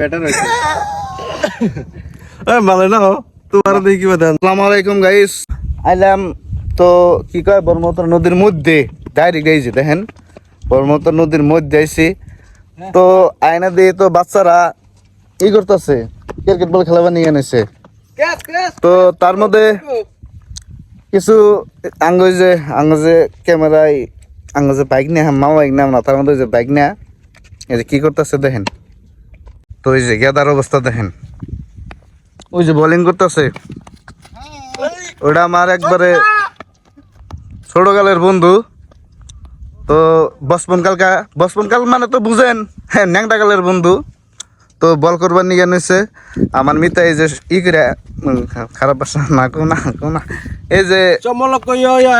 Better হয়েছে। ভালো না তোমার দেখি বাদান। আসসালামু আলাইকুম গাইস আইলাম তো কি কয় ব্রহ্মপুত্র নদীর মধ্যে ডাইরেক্ট আইছি দেখেন ব্রহ্মপুত্র নদীর মধ্যে আইছি। তো আয়না দিয়ে তো বাচ্চারা ই করতেছে ক্রিকেট বল খেলাবার নিয়ে এনেছে। তো তার মধ্যে কিছু আঙ্গুজ যে আঙ্গুজে ক্যামেরায় আঙ্গুজে বাইক নিয়ে মামা বাইক নাম না তার মধ্যে যে বাইক নিয়ে এই যে কি করতেছে দেখেন। তো ওই যে গেদার অবস্থা দেখেন। ওই যে বোলিং করতেছে। ওটা আমার একবারে ছোট ছোটকালের বন্ধু। তো বসপন কালকা বসপন কাল মানে তো বুঝেন হ্যাঁ ন্যাংটা কালের বন্ধু। তো বল করবার নিয়ে নিছে। আমার মিতা এই যে ই করে খারাপ ভাষা না কো না কো না। এই যে চমলক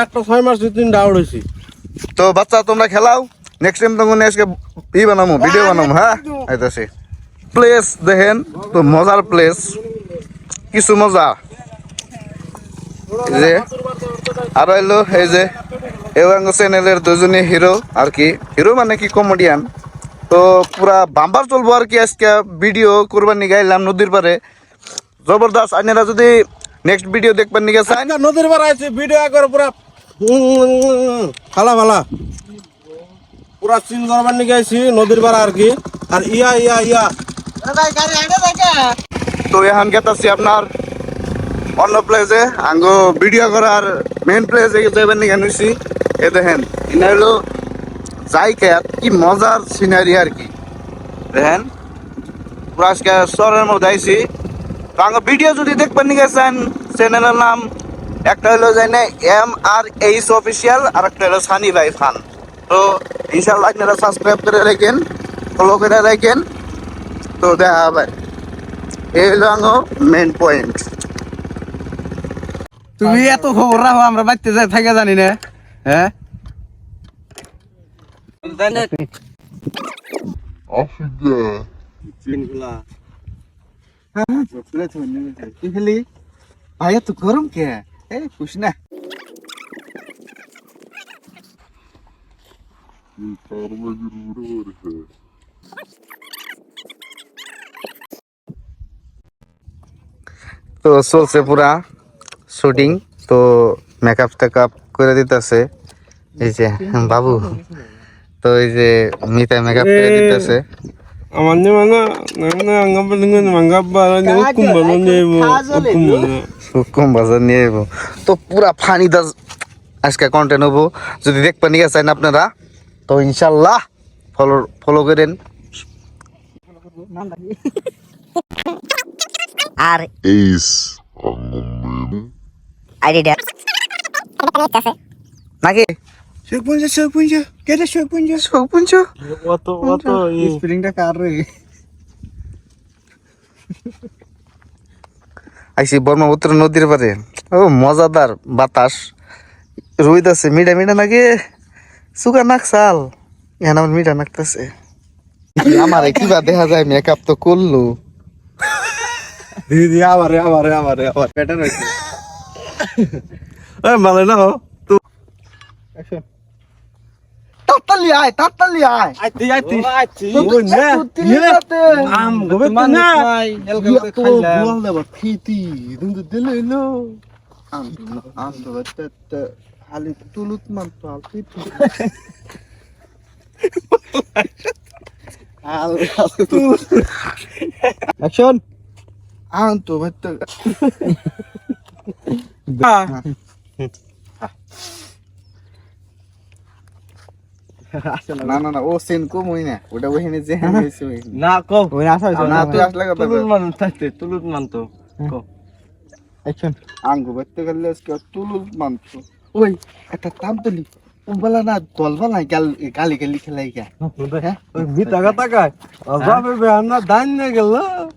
একটা ছয় মাস দুই ডাউট হয়েছি তো বাচ্চা তোমরা খেলাও। নেক্সট টাইম তোমাকে আজকে ই বানাবো ভিডিও বানাবো হ্যাঁ? আইতাছি। প্লেস দেখেন, তো মজার প্লেস কিছু মজা। যে, আর হইল এই যে, এওয়াঙ্গ চ্যানেলের দুজনে হিরো আর কি। হিরো মানে কি কমেডিয়ান তো পুরা বাম্বার চলবো আর কি আজকে। ভিডিও করবার নিয়ে গাইলাম নদীর পারে জবরদস্ত আপনারা যদি নেক্সট ভিডিও দেখবার নিয়ে চান আজকে নদীর পাড়ে আছে ভিডিও করে পুরা ফালা ফালা। পুরা চিন করবার নিয়ে গেছি নদীর পাড়া আর কি। আর ইয়া ইয়া ইয়া। তো এখন গেতাছি আপনার অন্য প্লেসে আঙ্গ ভিডিও করার মেন প্লেসে যাবেন নিয়ে নিছি এ দেখেন ইনা হলো জায়গা কি মজার সিনারি আর কি। দেখেন আজকে শহরের মধ্যে আইছি। তো আঙ্গ ভিডিও যদি দেখবেন নিয়ে গেছেন চ্যানেলের নাম, একটা হলো জানে এম আর এইচ অফিসিয়াল আর একটা হলো সানি ভাই ফান তো ইনশাল্লাহ আপনারা সাবস্ক্রাইব করে রাখেন ফলো করে রাখেন। তো দেখা হবে এই হলো আঙ্গো মেন পয়েন্ট তুমি এত খবর রাখো আমরা বাড়তে যাই থাকে জানি না হ্যাঁ ভাই এত গরম কে এই খুশ না তো চলছে পুরা শুটিং। তো মেকআপ টেকআপ করে দিতেছে। এই যে বাবু। তো এই যে মিতা মেকআপ করে দিতেছে। আমার যে মানে না আঙ্গা বলঙ্গ মাঙ্গা বালা নে হুকুম বলো নেব হুকুম বলো হুকুম বাজার নিয়ে তো পুরা ফানি দাস আজকে কন্টেন্ট হব। যদি দেখতে নিয়ে চান আপনারা তো ইনশাল্লাহ ফলো ফলো করেন। আর Ace. আইডিটা নাকি শেখ পুঞ্জা শেখ পুঞ্জা কেটে শেখ পুঞ্জা চোখ পুঞ্চ অত অত স্প্রিংটা কার রে? আইসি ব্রহ্মপুত্র নদীর পারে ও মজাদার বাতাস। রুইদ আছে মিডা মিঠা নাকি? সুগা নাক চাল। এখন আমার মিঠা নাকতেছে। আমার কিবা দেখা যায় মেকআপ তো করলু। দিদি আবার আবার আবার আবার বেটার হয়েছে। ভালো না তো তাড়াতাড়ি আয় তাড়াতাড়ি আয়। আইতি আইতি ওই না। আম গোবে তো না। তো বল দেব ফিতি দুন্দু দিলে লো আম আম তো বাচ্চা হালি তুলুত মান তো আল ফিতি। আল অ্যাকশন আম তো বাচ্চা না না না ও সেন কম হই না ওটা ওখানে যে হয়েছে ওখানে। না কো ওই আসা না তুই আসলে কথা তুলুত মান থাকতে তুলুত মান তো কো অ্যাকশন আঙ্গু বাচ্চা গেলে আজকে তুলুত মান তো ওই একটা তাম তুলি বলা না দলবা না গাল গালি গালি খেলাই গা ওই মিতা কথা কায় বাবা বে আমরা দান নে গেল